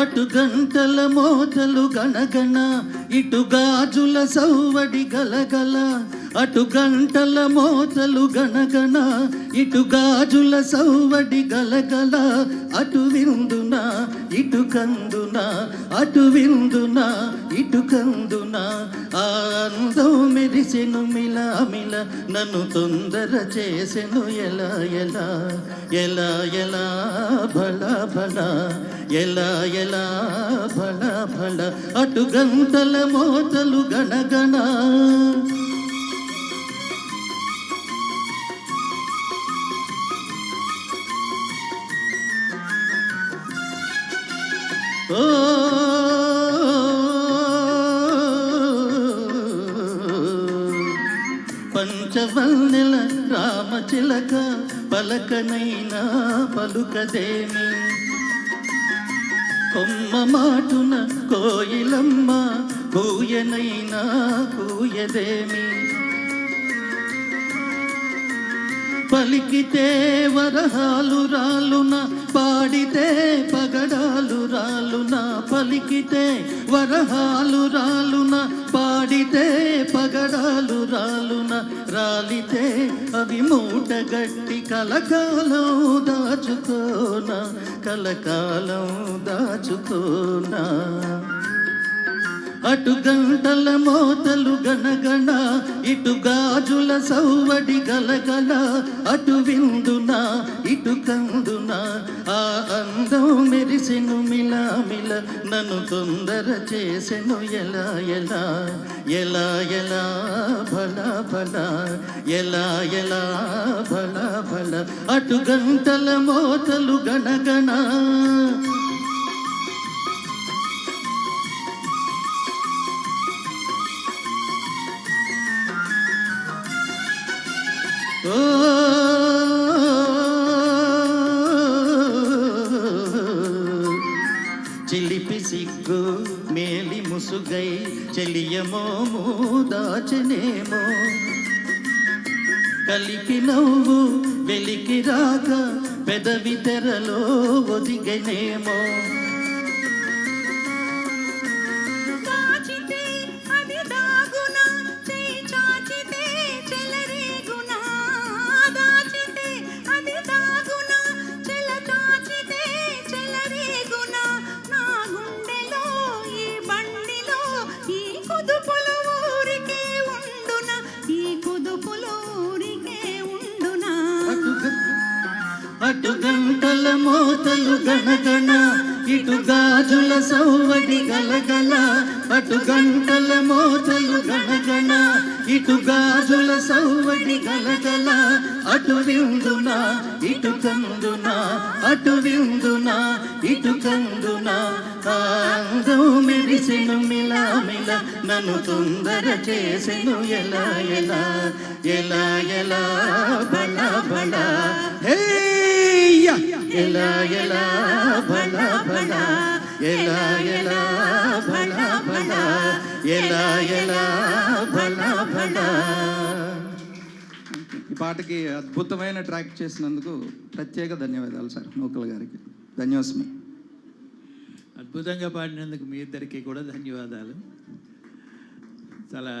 అటు గంటల మోతలు గణగణ ఇటు గాజుల సౌవడి గలగల. అటు గంటల మోతలు గణగణ ఇటు గాజుల సౌవడి గలగల అటు విందున ఇటు కందున అటు విందున ఇటు కందున. ఆ అందం మెరిసెను మిలా మిల నన్ను తొందర చేసెను ఎలా ఎలా ఎలా ఎలా భళ భళ ఎలా ఎలా భళ భళ. అటు గంటల మోతలు గణగణ పంచవల్నెల రామచిలక పలకనైనా పలుకదేమి. కొమ్మ మాటున కోయిలమ్మ కూయనైనా కూయదేమి. పలికితే వరహాలు రాలున పాడితే పగడాలు రాలున పలికితే వరహాలు రాలున పాడితే పగడాలు రాలున రాలితే అవి మూటగట్టి కలకాలం దాచుకోనా కలకాలం దాచుకోనా. అటు గంటల మోతలు గనగన ఇటు గాజుల సౌవడి గలగల అటు విందున ఇటు కందున ఆ అందం మెరిసెను మిలా మిల నన్ను తొందర చేసెను ఎలా ఎలా ఎలా ఎలా భల భల ఎలా ఎలా భల భల అటు గంటల మోతలు గనగన చిలిపి సిగ్గు మేలి ముసుగై చెలియమోము దాచనేమో కలికి నవ్వు వెలికి రాక పెదవి తెరలో ఒదిగనేమో. అటు గంటల మోతలు గణగణ ఇటు గాజుల సౌవడి గలగల అటు గంటల మోతలు గణగణ ఇటు గాజుల సౌవడి గలగల అటు విందున ఇటు కందున అటు విందున ఇటు కందున. ఆ మెరిసెను మిలా మిల నన్ను తొందర చేసెను ఎలా ఎలా ఎలా ఎలా బల బల హేయ్య! ఎలా ఎలా బల బల ఎలా ఎలా బల బల ఎలా ఎలా బల బల ఈ పాటకి అద్భుతమైన ట్రాక్ చేసినందుకు ప్రత్యేక ధన్యవాదాలు సార్ నూకల్ గారికి. ధన్యోస్మి. అద్భుతంగా పాడినందుకు మీ ఇద్దరికి కూడా ధన్యవాదాలు. చాలా